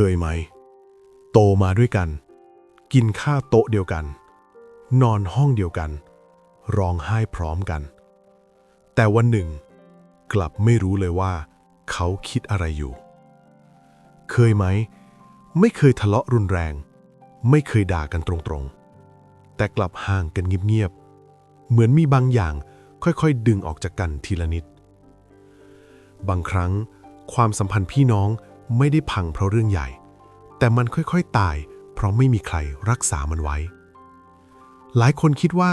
เคยไหม โตมาด้วยกัน กินข้าวโต๊ะเดียวกัน นอนห้องเดียวกัน ร้องไห้พร้อมกัน แต่วันหนึ่ง กลับไม่รู้เลยว่า เขาคิดอะไรอยู่ เคยไหม ไม่เคยทะเลาะรุนแรง ไม่เคยด่ากันตรงๆ แต่กลับห่างกันเงียบๆ เหมือนมีบางอย่างค่อยๆ ดึงออกจากกันทีละนิด บางครั้งความสัมพันธ์พี่น้อง ไม่ได้พังเพราะเรื่องใหญ่ แต่มันค่อยๆตาย เพราะไม่มีใครรักษามันไว้ หลายคนคิดว่า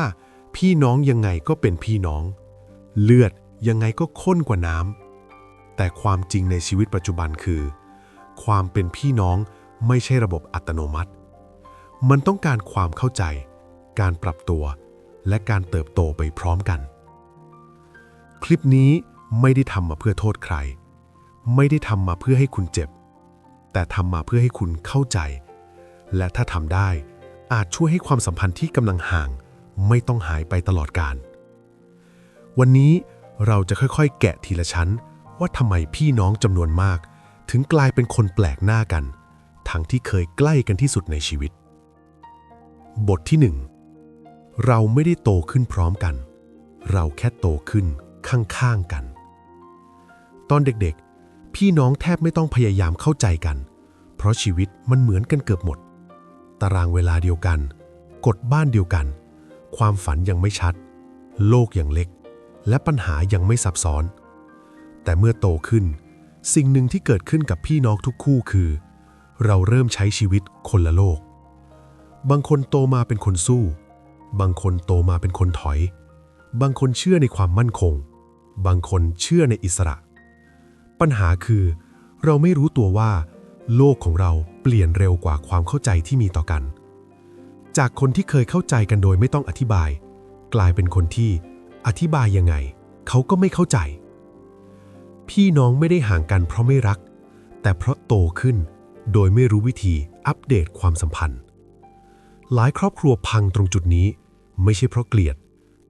พี่น้องยังไงก็เป็นพี่น้อง เลือดยังไงก็ข้นกว่าน้ำแต่ความจริงในชีวิตปัจจุบันคือ ความเป็นพี่น้องไม่ใช่ระบบอัตโนมัติ มันต้องการความเข้าใจ การปรับตัว และการเติบโตไปพร้อมกัน คลิปนี้ไม่ได้ทำมาเพื่อโทษใคร ไม่ได้ทำมาเพื่อให้คุณเจ็บ แต่ทำมาเพื่อให้คุณเข้าใจ และถ้าทำได้ อาจช่วยให้ความสัมพันธ์ที่กำลังห่าง ไม่ต้องหายไปตลอดกาลวันนี้เราจะค่อยๆ แกะทีละชั้น ว่าทำไมพี่น้องจำนวนมาก ถึงกลายเป็นคนแปลกหน้ากัน ทั้งที่เคยใกล้กันที่สุดในชีวิต บทที่หนึ่งเราไม่ได้โตขึ้นพร้อมกัน เราแค่โตขึ้นข้างๆกัน ตอนเด็กๆ พี่น้องแทบไม่ต้องพยายามเข้าใจกัน เพราะชีวิตมันเหมือนกันเกือบหมด ตารางเวลาเดียวกัน กฎบ้านเดียวกัน ความฝันยังไม่ชัด โลกยังเล็ก และปัญหายังไม่ซับซ้อน แต่เมื่อโตขึ้น สิ่งหนึ่งที่เกิดขึ้นกับพี่น้องทุกคู่คือ เราเริ่มใช้ชีวิตคนละโลก บางคนโตมาเป็นคนสู้ บางคนโตมาเป็นคนถอย บางคนเชื่อในความมั่นคง บางคนเชื่อในอิสระ ปัญหาคือ เราไม่รู้ตัวว่า โลกของเราเปลี่ยนเร็วกว่าความเข้าใจที่มีต่อกัน จากคนที่เคยเข้าใจกันโดยไม่ต้องอธิบาย กลายเป็นคนที่อธิบายยังไง เขาก็ไม่เข้าใจ พี่น้องไม่ได้ห่างกันเพราะไม่รัก แต่เพราะโตขึ้น โดยไม่รู้วิธีอัปเดตความสัมพันธ์ หลายครอบครัวพังตรงจุดนี้ ไม่ใช่เพราะเกลียด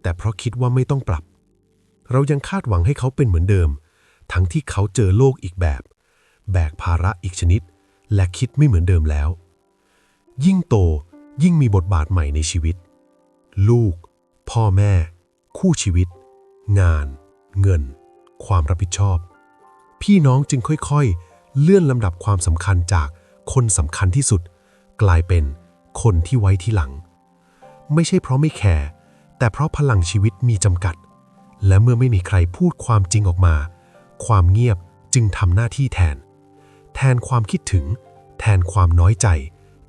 แต่เพราะคิดว่าไม่ต้องปรับ เรายังคาดหวังให้เขาเป็นเหมือนเดิม ทั้งที่เขาเจอโลกอีกแบบ แบกภาระอีกชนิด และคิดไม่เหมือนเดิมแล้ว ยิ่งโตยิ่งมีบทบาทใหม่ในชีวิต ลูก พ่อแม่ คู่ชีวิต งาน เงิน ความรับผิดชอบ พี่น้องจึงค่อยๆ เลื่อนลำดับความสำคัญจากคนสำคัญที่สุด กลายเป็นคนที่ไว้ที่หลัง ไม่ใช่เพราะไม่แคร์แต่เพราะพลังชีวิตมีจำกัด และเมื่อไม่มีใครพูดความจริงออกมา ความเงียบจึงทำหน้าที่แทน แทนความคิดถึง แทนความน้อยใจ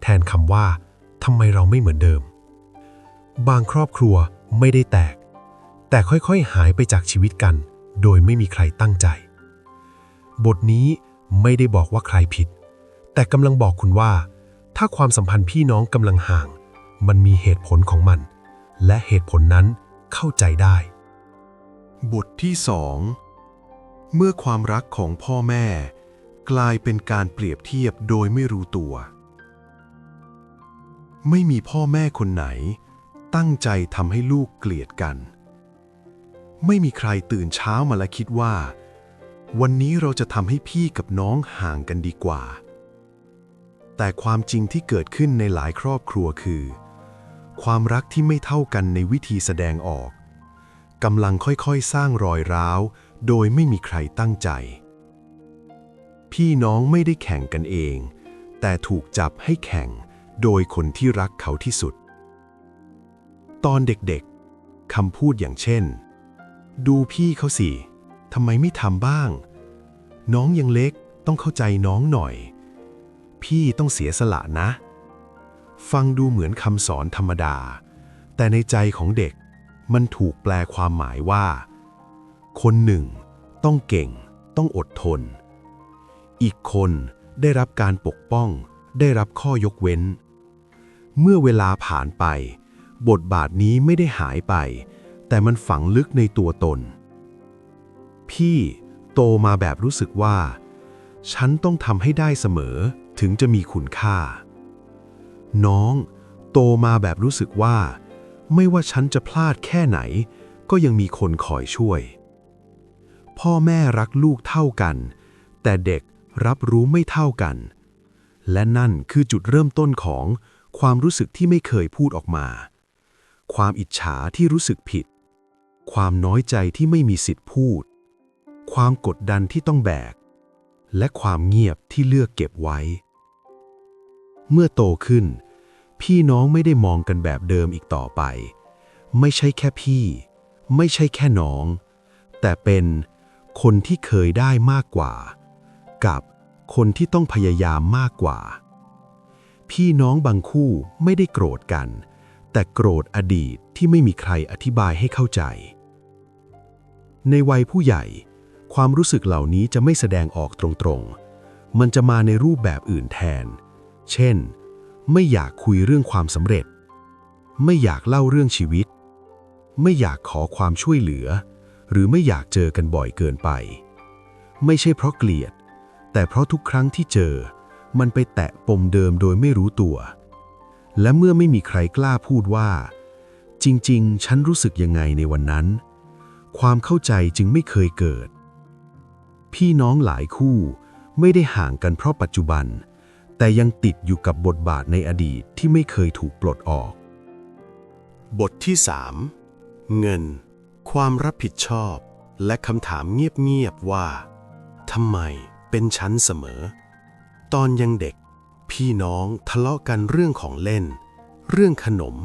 แทนคำว่าทำไมเราไม่เหมือนเดิม บางครอบครัวไม่ได้แตก แต่ค่อยๆหายไปจากชีวิตกัน โดยไม่มีใครตั้งใจ บทนี้ไม่ได้บอกว่าใครผิด แต่กำลังบอกคุณว่า ถ้าความสัมพันธ์พี่น้องกำลังห่าง มันมีเหตุผลของมัน และเหตุผลนั้นเข้าใจได้ บทที่สอง เมื่อความรักของพ่อแม่ กลายเป็นการเปรียบเทียบโดยไม่รู้ตัว ไม่มีพ่อแม่คนไหน ตั้งใจทำให้ลูกเกลียดกัน ไม่มีใครตื่นเช้ามาและคิดว่า วันนี้เราจะทำให้พี่กับน้องห่างกันดีกว่า แต่ความจริงที่เกิดขึ้นในหลายครอบครัวคือ ความรักที่ไม่เท่ากันในวิธีแสดงออกกำลังค่อยๆ สร้างรอยร้าว โดยไม่มีใครตั้งใจ พี่น้องไม่ได้แข่งกันเอง แต่ถูกจับให้แข่งโดยคนที่รักเขาที่สุด ตอนเด็กๆคำพูดอย่างเช่น ดูพี่เขาสิทำไมไม่ทำบ้าง น้องยังเล็กต้องเข้าใจน้องหน่อย พี่ต้องเสียสละนะ ฟังดูเหมือนคำสอนธรรมดา แต่ในใจของเด็กมันถูกแปลความหมายว่า คนหนึ่ง ต้องเก่ง ต้องอดทน อีกคนได้รับการปกป้อง ได้รับข้อยกเว้น เมื่อเวลาผ่านไป บทบาทนี้ไม่ได้หายไป แต่มันฝังลึกในตัวตน พี่โตมาแบบรู้สึกว่า ฉันต้องทำให้ได้เสมอถึงจะมีคุณค่า น้องโตมาแบบรู้สึกว่า ไม่ว่าฉันจะพลาดแค่ไหน ก็ยังมีคนคอยช่วย พ่อแม่รักลูกเท่ากัน แต่เด็กรับรู้ไม่เท่ากัน และนั่นคือจุดเริ่มต้นของความรู้สึกที่ไม่เคยพูดออกมา ความอิจฉาที่รู้สึกผิด ความน้อยใจที่ไม่มีสิทธิ์พูด ความกดดันที่ต้องแบก และความเงียบที่เลือกเก็บไว้ เมื่อโตขึ้น พี่น้องไม่ได้มองกันแบบเดิมอีกต่อไป ไม่ใช่แค่พี่ ไม่ใช่แค่น้อง แต่เป็น คนที่เคยได้มากกว่า กับคนที่ต้องพยายามมากกว่า พี่น้องบางคู่ไม่ได้โกรธกัน แต่โกรธอดีตที่ไม่มีใครอธิบายให้เข้าใจ ในวัยผู้ใหญ่ ความรู้สึกเหล่านี้จะไม่แสดงออกตรงๆ มันจะมาในรูปแบบอื่นแทน เช่น ไม่อยากคุยเรื่องความสำเร็จ ไม่อยากเล่าเรื่องชีวิต ไม่อยากขอความช่วยเหลือ หรือไม่อยากเจอกันบ่อยเกินไป ไม่ใช่เพราะเกลียด แต่เพราะทุกครั้งที่เจอ มันไปแตะปมเดิมโดยไม่รู้ตัว และเมื่อไม่มีใครกล้าพูดว่า จริง ๆ ฉันรู้สึกยังไงในวันนั้น ความเข้าใจจึงไม่เคยเกิด พี่น้องหลายคู่ไม่ได้ห่างกันเพราะปัจจุบัน แต่ยังติดอยู่กับบทบาทในอดีตที่ไม่เคยถูกปลดออก บทที่ 3 เงิน ความรับผิดชอบ และคำถามเงียบๆว่าทำไมเป็นชั้นเสมอ ตอนยังเด็ก พี่น้องทะเลาะกันเรื่องของเล่น เรื่องขนม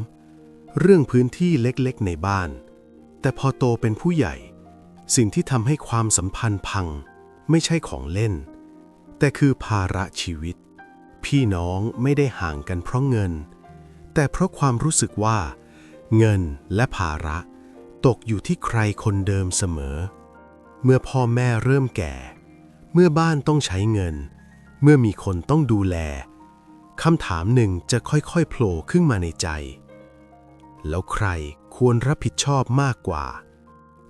เรื่องพื้นที่เล็กๆในบ้าน แต่พอโตเป็นผู้ใหญ่ สิ่งที่ทำให้ความสัมพันธ์พัง ไม่ใช่ของเล่น แต่คือภาระชีวิต พี่น้องไม่ได้ห่างกันเพราะเงิน แต่เพราะความรู้สึกว่า เงินและภาระ ตกอยู่ที่ใครคนเดิมเสมอ เมื่อพ่อแม่เริ่มแก่ เมื่อบ้านต้องใช้เงิน เมื่อมีคนต้องดูแลคำถามหนึ่งจะค่อยๆโผล่ขึ้นมาในใจ แล้วใครควรรับผิดชอบมากกว่า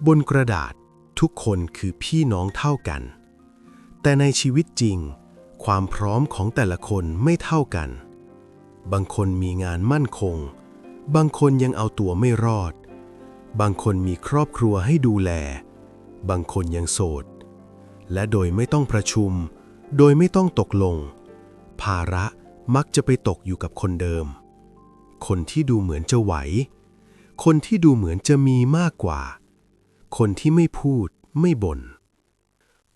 บนกระดาษทุกคนคือพี่น้องเท่ากัน แต่ในชีวิตจริง ความพร้อมของแต่ละคนไม่เท่ากัน บางคนมีงานมั่นคง บางคนยังเอาตัวไม่รอด บางคนมีครอบครัวให้ดูแล บางคนยังโสด และโดยไม่ต้องประชุม โดยไม่ต้องตกลง ภาระมักจะไปตกอยู่กับคนเดิม คนที่ดูเหมือนจะไหว คนที่ดูเหมือนจะมีมากกว่า คนที่ไม่พูดไม่บน่น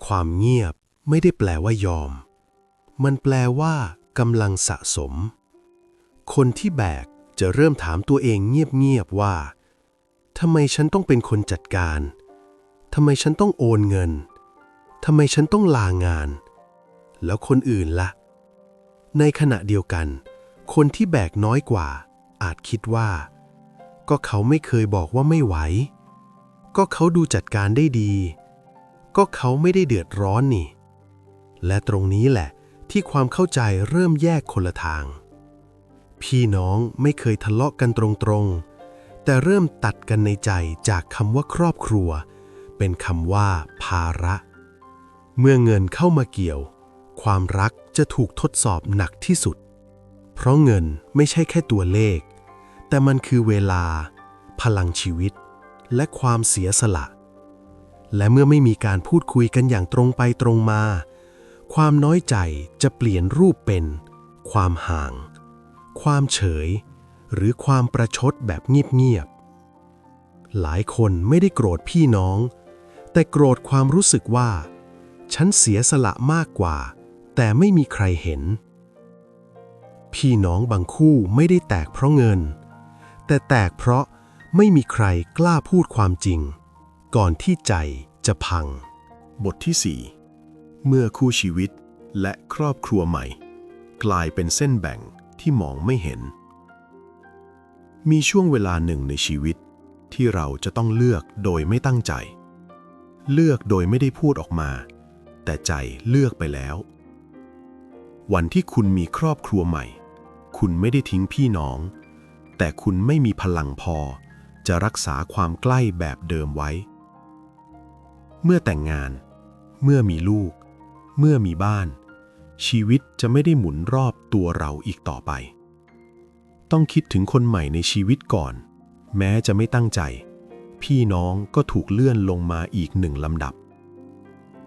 ความเงียบไม่ได้แปลว่ายอม มันแปลว่ากำลังสะสม คนที่แบกจะเริ่มถามตัวเองเงียบๆว่า ทำไมฉันต้องเป็นคนจัดการ ทำไมฉันต้องโอนเงิน ทำไมฉันต้องลางาน แล้วคนอื่นละ่ะ ในขณะเดียวกัน คนที่แบกน้อยกว่า อาจคิดว่า ก็เขาไม่เคยบอกว่าไม่ไหว ก็เขาดูจัดการได้ดี ก็เขาไม่ได้เดือดร้อนนี่ และตรงนี้แหละที่ความเข้าใจเริ่มแยกคนละทาง พี่น้องไม่เคยทะเลาะกันตรงๆ แต่เริ่มตัดกันในใจจากคำว่าครอบครัว เป็นคำว่า ภาระ เมื่อเงินเข้ามาเกี่ยว ความรักจะถูกทดสอบหนักที่สุด เพราะเงินไม่ใช่แค่ตัวเลข แต่มันคือเวลา พลังชีวิต และความเสียสละ และเมื่อไม่มีการพูดคุยกันอย่างตรงไปตรงมา ความน้อยใจจะเปลี่ยนรูปเป็น ความห่าง ความเฉย หรือความประชดแบบเงียบๆ หลายคนไม่ได้โกรธพี่น้อง แต่โกรธความรู้สึกว่า ฉันเสียสละมากกว่า แต่ไม่มีใครเห็น พี่น้องบางคู่ไม่ได้แตกเพราะเงิน แต่แตกเพราะไม่มีใครกล้าพูดความจริง ก่อนที่ใจจะพัง บทที่ 4 เมื่อคู่ชีวิตและครอบครัวใหม่ กลายเป็นเส้นแบ่งที่มองไม่เห็น มีช่วงเวลาหนึ่งในชีวิต ที่เราจะต้องเลือกโดยไม่ตั้งใจ เลือกโดยไม่ได้พูดออกมา แต่ใจเลือกไปแล้ว วันที่คุณมีครอบครัวใหม่ คุณไม่ได้ทิ้งพี่น้อง แต่คุณไม่มีพลังพอ จะรักษาความใกล้แบบเดิมไว้ เมื่อแต่งงาน เมื่อมีลูก เมื่อมีบ้าน ชีวิตจะไม่ได้หมุนรอบตัวเราอีกต่อไป ต้องคิดถึงคนใหม่ในชีวิตก่อน แม้จะไม่ตั้งใจ พี่น้องก็ถูกเลื่อนลงมาอีกหนึ่งลำดับ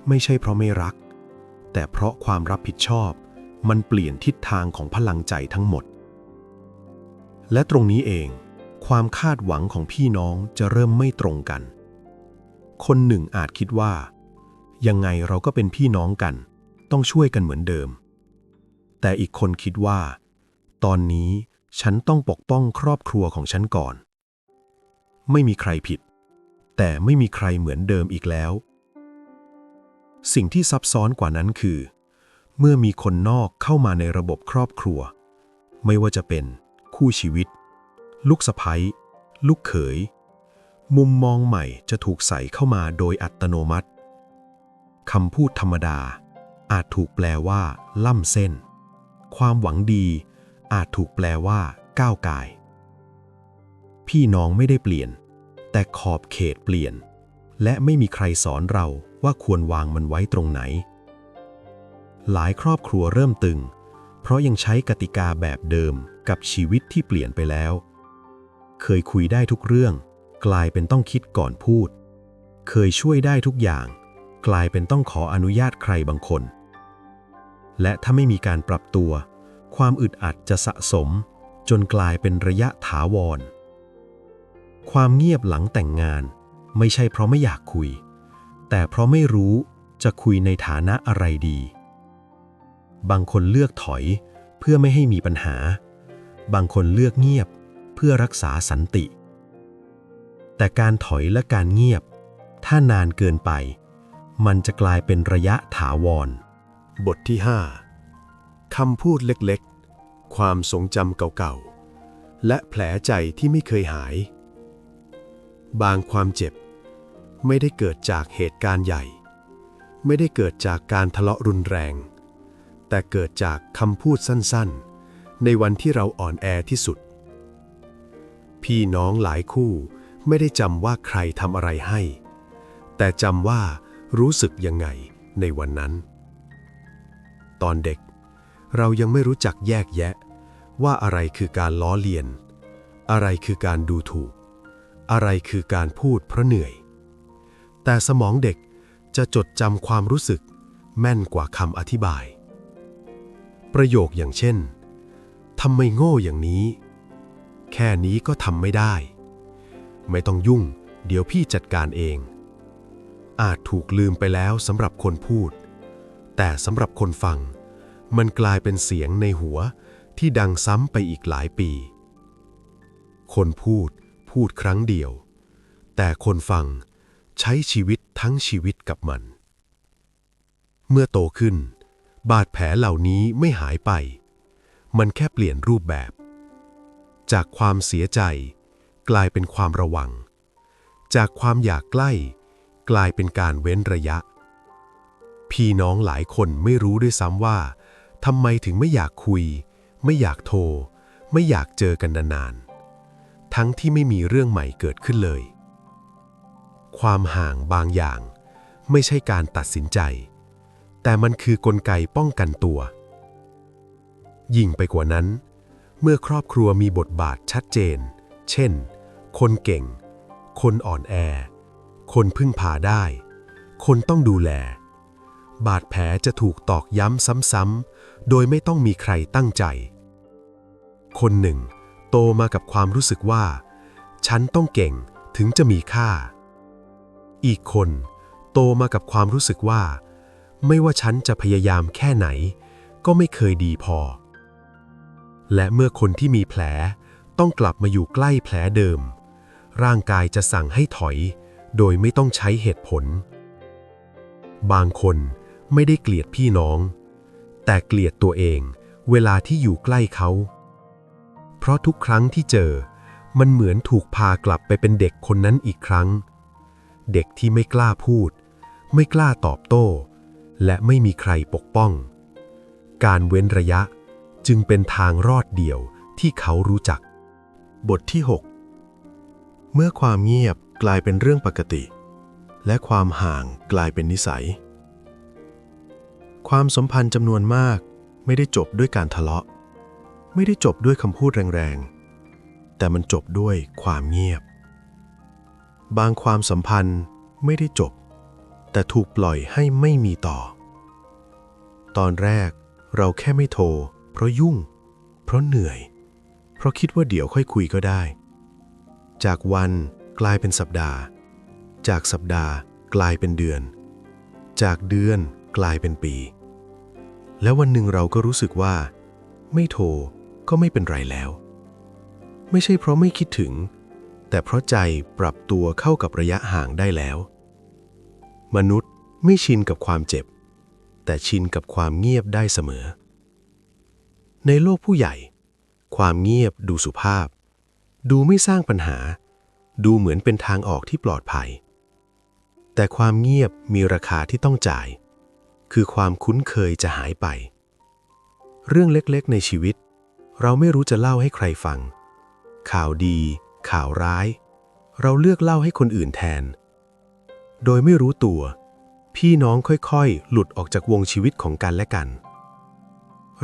ไม่ใช่เพราะไม่รัก แต่เพราะความรับผิดชอบมันเปลี่ยนทิศทางของพลังใจทั้งหมด และตรงนี้เอง ความคาดหวังของพี่น้องจะเริ่มไม่ตรงกัน คนหนึ่งอาจคิดว่า ยังไงเราก็เป็นพี่น้องกัน ต้องช่วยกันเหมือนเดิม แต่อีกคนคิดว่า ตอนนี้ ฉันต้องปกป้องครอบครัวของฉันก่อน ไม่มีใครผิด แต่ไม่มีใครเหมือนเดิมอีกแล้ว สิ่งที่ซับซ้อนกว่านั้นคือ เมื่อมีคนนอกเข้ามาในระบบครอบครัว ไม่ว่าจะเป็น คู่ชีวิต ลูกสะใภ้ลูกเขย มุมมองใหม่จะถูกใส่เข้ามาโดยอัตโนมัติคำพูดธรรมดา อาจถูกแปลว่า ล่ำเส้น ความหวังดี อาจถูกแปลว่าก้าวกาย พี่น้องไม่ได้เปลี่ยน แต่ขอบเขตเปลี่ยน และไม่มีใครสอนเราว่าควรวางมันไว้ตรงไหน หลายครอบครัวเริ่มตึง เพราะยังใช้กติกาแบบเดิมกับชีวิตที่เปลี่ยนไปแล้ว เคยคุยได้ทุกเรื่อง กลายเป็นต้องคิดก่อนพูด เคยช่วยได้ทุกอย่าง กลายเป็นต้องขออนุญาตใครบางคน และถ้าไม่มีการปรับตัว ความอึดอัดจะสะสม จนกลายเป็นระยะถาวร ความเงียบหลังแต่งงาน ไม่ใช่เพราะไม่อยากคุย แต่เพราะไม่รู้จะคุยในฐานะอะไรดี บางคนเลือกถอยเพื่อไม่ให้มีปัญหา บางคนเลือกเงียบเพื่อรักษาสันติ แต่การถอยและการเงียบ ถ้านานเกินไป มันจะกลายเป็นระยะถาวร บทที่ 5 คำพูดเล็กๆ ความทรงจำเก่าๆ และแผลใจที่ไม่เคยหาย บางความเจ็บ ไม่ได้เกิดจากเหตุการณ์ใหญ่ ไม่ได้เกิดจากการทะเลาะรุนแรง แต่เกิดจากคำพูดสั้นๆ ในวันที่เราอ่อนแอที่สุด พี่น้องหลายคู่ไม่ได้จำว่าใครทำอะไรให้ แต่จำว่ารู้สึกยังไงในวันนั้น ตอนเด็ก เรายังไม่รู้จักแยกแยะ ว่าอะไรคือการล้อเลียน อะไรคือการดูถูก อะไรคือการพูดเพราะเหนื่อย แต่สมองเด็กจะจดจำความรู้สึก แม่นกว่าคำอธิบาย ประโยคอย่างเช่นทำไมโง่อย่างนี้ แค่นี้ก็ทำไม่ได้ ไม่ต้องยุ่ง เดี๋ยวพี่จัดการเอง อาจถูกลืมไปแล้วสำหรับคนพูด แต่สำหรับคนฟัง มันกลายเป็นเสียงในหัวที่ดังซ้ำไปอีกหลายปี คนพูดพูดครั้งเดียว แต่คนฟังใช้ชีวิตทั้งชีวิตกับมัน เมื่อโตขึ้น บาดแผลเหล่านี้ไม่หายไป มันแค่เปลี่ยนรูปแบบ จากความเสียใจกลายเป็นความระวัง จากความอยากใกล้ กลายเป็นการเว้นระยะ พี่น้องหลายคนไม่รู้ด้วยซ้ำว่า ทำไมถึงไม่อยากคุย ไม่อยากโทร ไม่อยากเจอกันนานๆ ทั้งที่ไม่มีเรื่องใหม่เกิดขึ้นเลย ความห่างบางอย่าง ไม่ใช่การตัดสินใจ แต่มันคือกลไกป้องกันตัว ยิ่งไปกว่านั้น เมื่อครอบครัวมีบทบาทชัดเจน เช่น คนเก่ง คนอ่อนแอ คนพึ่งพาได้ คนต้องดูแล บาดแผลจะถูกตอกย้ำซ้ำๆ โดยไม่ต้องมีใครตั้งใจ คนหนึ่ง โตมากับความรู้สึกว่า ฉันต้องเก่งถึงจะมีค่า อีกคน โตมากับความรู้สึกว่า ไม่ว่าฉันจะพยายามแค่ไหน ก็ไม่เคยดีพอ และเมื่อคนที่มีแผลต้องกลับมาอยู่ใกล้แผลเดิม ร่างกายจะสั่งให้ถอย โดยไม่ต้องใช้เหตุผล บางคน ไม่ได้เกลียดพี่น้อง แต่เกลียดตัวเองเวลาที่อยู่ใกล้เขา เพราะทุกครั้งที่เจอ มันเหมือนถูกพากลับไปเป็นเด็กคนนั้นอีกครั้ง เด็กที่ไม่กล้าพูด ไม่กล้าตอบโต้ และไม่มีใครปกป้อง การเว้นระยะจึงเป็นทางรอดเดียวที่เขารู้จัก บทที่ 6 เมื่อความเงียบกลายเป็นเรื่องปกติ และความห่างกลายเป็นนิสัย ความสัมพันธ์จำนวนมากไม่ได้จบด้วยการทะเลาะ ไม่ได้จบด้วยคำพูดแรงๆ แต่มันจบด้วยความเงียบ บางความสัมพันธ์ไม่ได้จบ แต่ถูกปล่อยให้ไม่มีต่อ ตอนแรกเราแค่ไม่โทร เพราะยุ่ง เพราะเหนื่อย เพราะคิดว่าเดี๋ยวค่อยคุยก็ได้ จากวันกลายเป็นสัปดาห์ จากสัปดาห์กลายเป็นเดือน จากเดือน กลายเป็นปี แล้ววันหนึ่งเราก็รู้สึกว่า ไม่โทรก็ไม่เป็นไรแล้ว ไม่ใช่เพราะไม่คิดถึง แต่เพราะใจปรับตัวเข้ากับระยะห่างได้แล้ว มนุษย์ไม่ชินกับความเจ็บ แต่ชินกับความเงียบได้เสมอ ในโลกผู้ใหญ่ ความเงียบดูสุภาพ ดูไม่สร้างปัญหา ดูเหมือนเป็นทางออกที่ปลอดภัยแต่ความเงียบมีราคาที่ต้องจ่าย คือความคุ้นเคยจะหายไป เรื่องเล็กๆในชีวิต เราไม่รู้จะเล่าให้ใครฟัง ข่าวดี ข่าวร้าย เราเลือกเล่าให้คนอื่นแทน โดยไม่รู้ตัว พี่น้องค่อยๆ หลุดออกจากวงชีวิตของกันและกัน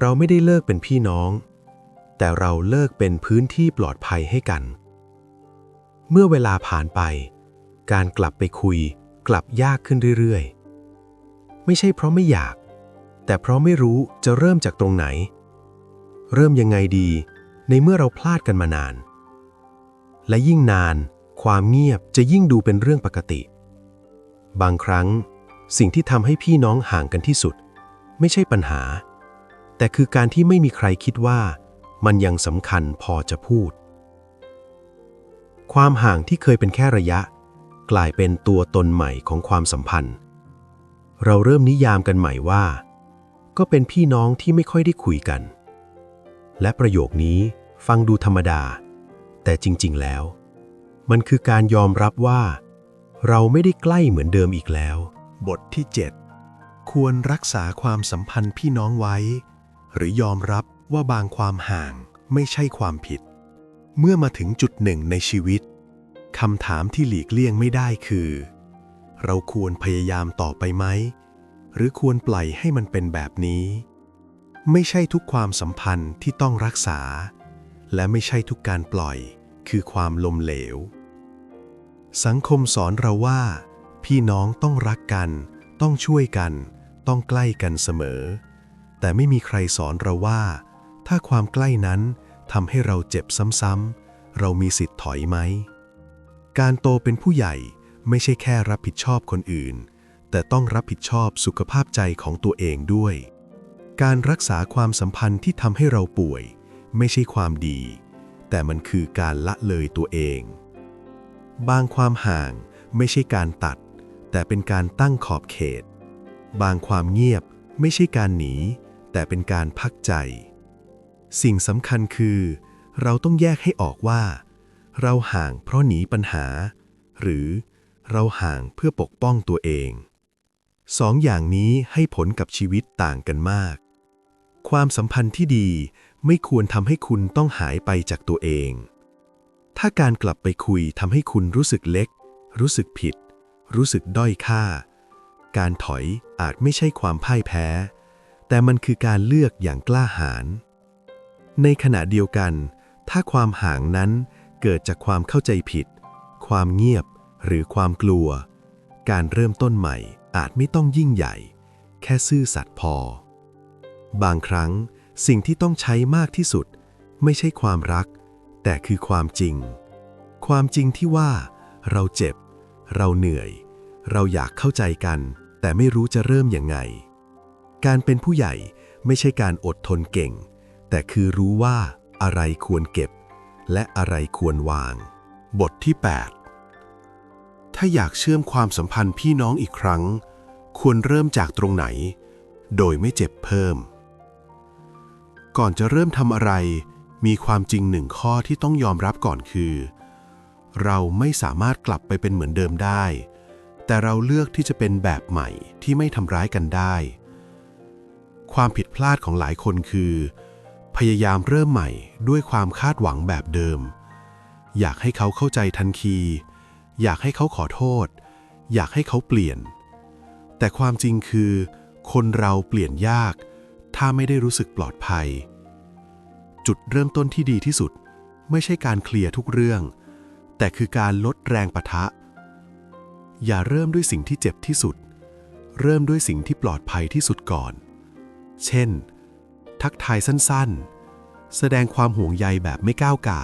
เราไม่ได้เลิกเป็นพี่น้อง แต่เราเลิกเป็นพื้นที่ปลอดภัยให้กัน เมื่อเวลาผ่านไป การกลับไปคุย กลับยากขึ้นเรื่อยๆ ไม่ใช่เพราะไม่อยาก แต่เพราะไม่รู้จะเริ่มจากตรงไหน เริ่มยังไงดี ในเมื่อเราพลาดกันมานาน และยิ่งนาน ความเงียบจะยิ่งดูเป็นเรื่องปกติ บางครั้ง สิ่งที่ทำให้พี่น้องห่างกันที่สุด ไม่ใช่ปัญหา แต่คือการที่ไม่มีใครคิดว่า มันยังสำคัญพอจะพูด ความห่างที่เคยเป็นแค่ระยะ กลายเป็นตัวตนใหม่ของความสัมพันธ์ เราเริ่มนิยามกันใหม่ว่า ก็เป็นพี่น้องที่ไม่ค่อยได้คุยกัน และประโยคนี้ฟังดูธรรมดา แต่จริง ๆ แล้ว มันคือการยอมรับว่า เราไม่ได้ใกล้เหมือนเดิมอีกแล้ว บทที่ 7 ควรรักษาความสัมพันธ์พี่น้องไว้ หรือยอมรับว่าบางความห่างไม่ใช่ความผิด เมื่อมาถึงจุดหนึ่งในชีวิตคำถามที่หลีกเลี่ยงไม่ได้คือ เราควรพยายามต่อไปไหม หรือควรปล่อยให้มันเป็นแบบนี้ ไม่ใช่ทุกความสัมพันธ์ที่ต้องรักษา และไม่ใช่ทุกการปล่อยคือความลมเหลว สังคมสอนเราว่า พี่น้องต้องรักกัน ต้องช่วยกัน ต้องใกล้กันเสมอ แต่ไม่มีใครสอนเราว่า ถ้าความใกล้นั้นทำให้เราเจ็บซ้ำๆเรามีสิทธิ์ถอยไหม การโตเป็นผู้ใหญ่ ไม่ใช่แค่รับผิดชอบคนอื่น แต่ต้องรับผิดชอบสุขภาพใจของตัวเองด้วย การรักษาความสัมพันธ์ที่ทำให้เราป่วย ไม่ใช่ความดี แต่มันคือการละเลยตัวเอง บางความห่างไม่ใช่การตัด แต่เป็นการตั้งขอบเขต บางความเงียบไม่ใช่การหนี แต่เป็นการพักใจ สิ่งสำคัญคือ เราต้องแยกให้ออกว่า เราห่างเพราะหนีปัญหา หรือ เราห่างเพื่อปกป้องตัวเองสองอย่างนี้ให้ผลกับชีวิตต่างกันมาก ความสัมพันธ์ที่ดีไม่ควรทำให้คุณต้องหายไปจากตัวเอง ถ้าการกลับไปคุยทำให้คุณรู้สึกเล็ก รู้สึกผิด รู้สึกด้อยค่า การถอยอาจไม่ใช่ความพ่ายแพ้ แต่มันคือการเลือกอย่างกล้าหาญ ในขณะเดียวกัน ถ้าความห่างนั้นเกิดจากความเข้าใจผิด ความเงียบ หรือความกลัว การเริ่มต้นใหม่อาจไม่ต้องยิ่งใหญ่ แค่ซื่อสัตย์พอ บางครั้งสิ่งที่ต้องใช้มากที่สุด ไม่ใช่ความรัก แต่คือความจริง ความจริงที่ว่า เราเจ็บ เราเหนื่อย เราอยากเข้าใจกัน แต่ไม่รู้จะเริ่มยังไง การเป็นผู้ใหญ่ไม่ใช่การอดทนเก่ง แต่คือรู้ว่าอะไรควรเก็บ และอะไรควรวาง บทที่ 8 ถ้าอยากเชื่อมความสัมพันธ์พี่น้องอีกครั้ง ควรเริ่มจากตรงไหน โดยไม่เจ็บเพิ่ม ก่อนจะเริ่มทำอะไร มีความจริงหนึ่งข้อที่ต้องยอมรับก่อนคือ เราไม่สามารถกลับไปเป็นเหมือนเดิมได้ แต่เราเลือกที่จะเป็นแบบใหม่ที่ไม่ทำร้ายกันได้ ความผิดพลาดของหลายคนคือ พยายามเริ่มใหม่ด้วยความคาดหวังแบบเดิม อยากให้เขาเข้าใจทันที อยากให้เขาขอโทษ อยากให้เขาเปลี่ยน แต่ความจริงคือ คนเราเปลี่ยนยาก ถ้าไม่ได้รู้สึกปลอดภัย จุดเริ่มต้นที่ดีที่สุด ไม่ใช่การเคลียร์ทุกเรื่อง แต่คือการลดแรงปะทะ อย่าเริ่มด้วยสิ่งที่เจ็บที่สุด เริ่มด้วยสิ่งที่ปลอดภัยที่สุดก่อน เช่น ทักทายสั้นๆ แสดงความห่วงใยแบบไม่ก้าวไก่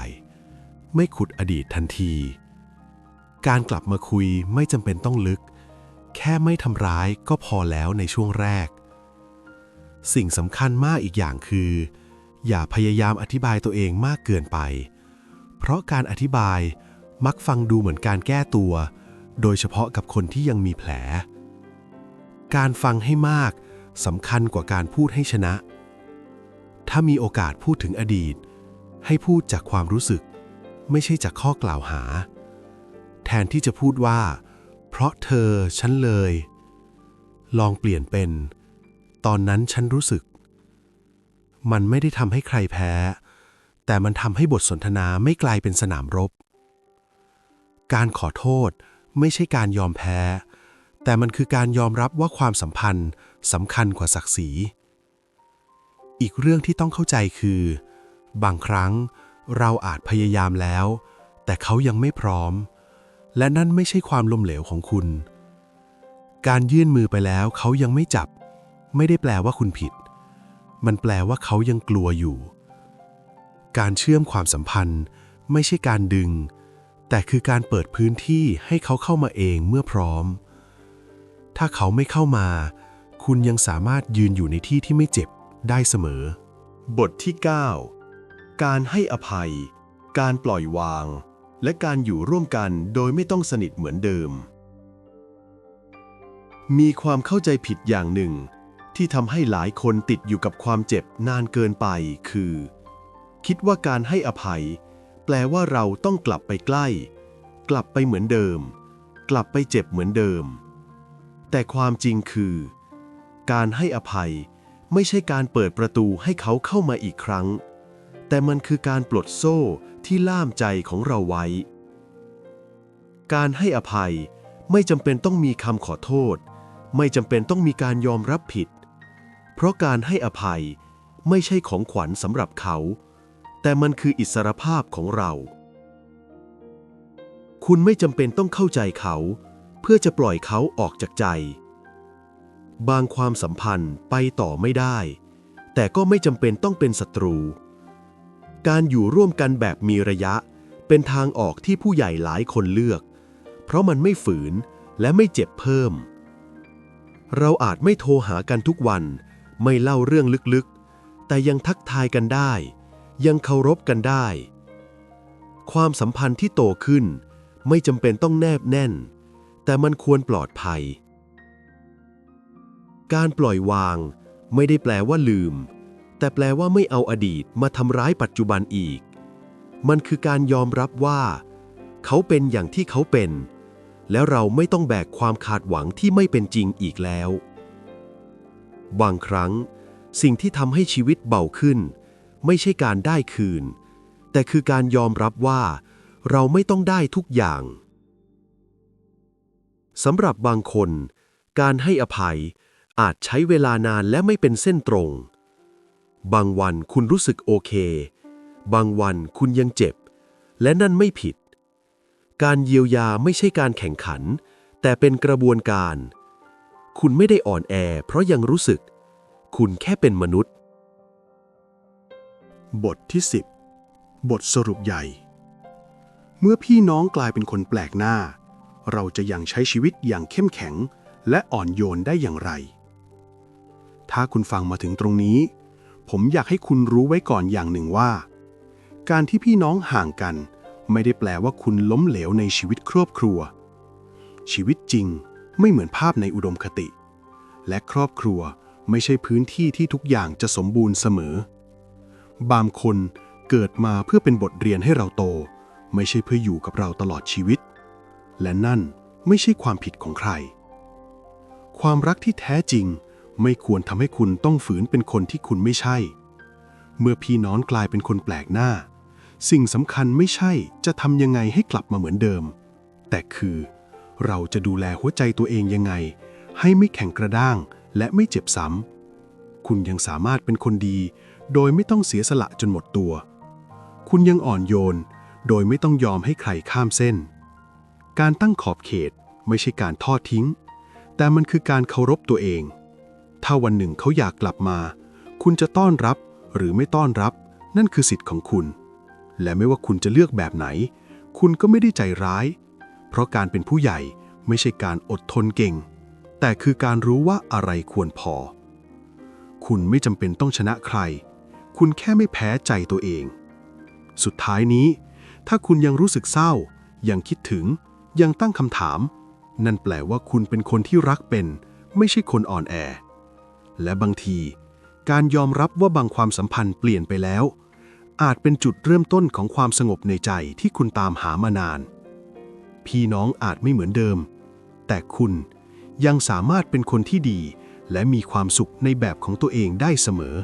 ไม่ขุดอดีตทันที การกลับมาคุยไม่จำเป็นต้องลึก แค่ไม่ทำร้ายก็พอแล้วในช่วงแรก สิ่งสำคัญมากอีกอย่างคือ อย่าพยายามอธิบายตัวเองมากเกินไป เพราะการอธิบายมักฟังดูเหมือนการแก้ตัว โดยเฉพาะกับคนที่ยังมีแผล การฟังให้มากสำคัญกว่าการพูดให้ชนะ ถ้ามีโอกาสพูดถึงอดีต ให้พูดจากความรู้สึก ไม่ใช่จากข้อกล่าวหา แทนที่จะพูดว่า เพราะเธอฉันเลย ลองเปลี่ยนเป็น ตอนนั้นฉันรู้สึก มันไม่ได้ทำให้ใครแพ้ แต่มันทำให้บทสนทนาไม่กลายเป็นสนามรบ การขอโทษไม่ใช่การยอมแพ้ แต่มันคือการยอมรับว่าความสัมพันธ์สำคัญกว่าศักดิ์ศรี อีกเรื่องที่ต้องเข้าใจคือ บางครั้งเราอาจพยายามแล้ว แต่เขายังไม่พร้อม และนั่นไม่ใช่ความล้มเหลวของคุณ การยื่นมือไปแล้วเขายังไม่จับ ไม่ได้แปลว่าคุณผิด มันแปลว่าเขายังกลัวอยู่ การเชื่อมความสัมพันธ์ ไม่ใช่การดึง แต่คือการเปิดพื้นที่ให้เขาเข้ามาเองเมื่อพร้อม ถ้าเขาไม่เข้ามา คุณยังสามารถยืนอยู่ในที่ที่ไม่เจ็บได้เสมอ บทที่ 9 การให้อภัย การปล่อยวาง และการอยู่ร่วมกันโดยไม่ต้องสนิทเหมือนเดิม มีความเข้าใจผิดอย่างหนึ่ง ที่ทำให้หลายคนติดอยู่กับความเจ็บนานเกินไปคือ คิดว่าการให้อภัย แปลว่าเราต้องกลับไปใกล้ กลับไปเหมือนเดิม กลับไปเจ็บเหมือนเดิม แต่ความจริงคือ การให้อภัยไม่ใช่การเปิดประตูให้เขาเข้ามาอีกครั้ง แต่มันคือการปลดโซ่ ที่ล่ามใจของเราไว้ การให้อภัยไม่จำเป็นต้องมีคำขอโทษ ไม่จำเป็นต้องมีการยอมรับผิด เพราะการให้อภัยไม่ใช่ของขวัญสำหรับเขา แต่มันคืออิสรภาพของเรา คุณไม่จำเป็นต้องเข้าใจเขา เพื่อจะปล่อยเขาออกจากใจ บางความสัมพันธ์ไปต่อไม่ได้ แต่ก็ไม่จำเป็นต้องเป็นศัตรู การอยู่ร่วมกันแบบมีระยะ เป็นทางออกที่ผู้ใหญ่หลายคนเลือก เพราะมันไม่ฝืนและไม่เจ็บเพิ่ม เราอาจไม่โทรหากันทุกวัน ไม่เล่าเรื่องลึกๆ แต่ยังทักทายกันได้ ยังเคารพกันได้ ความสัมพันธ์ที่โตขึ้น ไม่จำเป็นต้องแนบแน่น แต่มันควรปลอดภัย การปล่อยวาง ไม่ได้แปลว่าลืม แต่แปลว่าไม่เอาอดีตมาทำร้ายปัจจุบันอีก มันคือการยอมรับว่า เขาเป็นอย่างที่เขาเป็น แล้วเราไม่ต้องแบกความคาดหวังที่ไม่เป็นจริงอีกแล้ว บางครั้ง สิ่งที่ทำให้ชีวิตเบาขึ้น ไม่ใช่การได้คืน แต่คือการยอมรับว่า เราไม่ต้องได้ทุกอย่างสำหรับบางคน การให้อภัยอาจใช้เวลานานและไม่เป็นเส้นตรง บางวันคุณรู้สึกโอเค บางวันคุณยังเจ็บ และนั่นไม่ผิด การเยียวยาไม่ใช่การแข่งขัน แต่เป็นกระบวนการ คุณไม่ได้อ่อนแอเพราะยังรู้สึก คุณแค่เป็นมนุษย์ บทที่ 10 บทสรุปใหญ่ เมื่อพี่น้องกลายเป็นคนแปลกหน้า เราจะยังใช้ชีวิตอย่างเข้มแข็ง และอ่อนโยนได้อย่างไร ถ้าคุณฟังมาถึงตรงนี้ ผมอยากให้คุณรู้ไว้ก่อนอย่างหนึ่งว่า การที่พี่น้องห่างกัน ไม่ได้แปลว่าคุณล้มเหลวในชีวิตครอบครัว ชีวิตจริงไม่เหมือนภาพในอุดมคติ และครอบครัวไม่ใช่พื้นที่ที่ทุกอย่างจะสมบูรณ์เสมอ บางคนเกิดมาเพื่อเป็นบทเรียนให้เราโต ไม่ใช่เพื่ออยู่กับเราตลอดชีวิต และนั่นไม่ใช่ความผิดของใคร ความรักที่แท้จริง ไม่ควรทำให้คุณต้องฝืนเป็นคนที่คุณไม่ใช่ เมื่อพี่น้องกลายเป็นคนแปลกหน้า สิ่งสำคัญไม่ใช่จะทำยังไงให้กลับมาเหมือนเดิม แต่คือ เราจะดูแลหัวใจตัวเองยังไง ให้ไม่แข็งกระด้างและไม่เจ็บซ้ำคุณยังสามารถเป็นคนดี โดยไม่ต้องเสียสละจนหมดตัว คุณยังอ่อนโยน โดยไม่ต้องยอมให้ใครข้ามเส้น การตั้งขอบเขตไม่ใช่การทอดทิ้ง แต่มันคือการเคารพตัวเอง ถ้าวันหนึ่งเขาอยากกลับมา คุณจะต้อนรับหรือไม่ต้อนรับ นั่นคือสิทธิ์ของคุณ และไม่ว่าคุณจะเลือกแบบไหน คุณก็ไม่ได้ใจร้าย เพราะการเป็นผู้ใหญ่ไม่ใช่การอดทนเก่ง แต่คือการรู้ว่าอะไรควรพอ คุณไม่จำเป็นต้องชนะใคร คุณแค่ไม่แพ้ใจตัวเอง สุดท้ายนี้ ถ้าคุณยังรู้สึกเศร้า ยังคิดถึง ยังตั้งคำถาม นั่นแปลว่าคุณเป็นคนที่รักเป็น ไม่ใช่คนอ่อนแอ และบางที การยอมรับว่าบางความสัมพันธ์เปลี่ยนไปแล้ว อาจเป็นจุดเริ่มต้นของความสงบในใจที่คุณตามหามานาน พี่น้องอาจไม่เหมือนเดิม แต่คุณยังสามารถเป็นคนที่ดี และมีความสุขในแบบของตัวเองได้เสมอ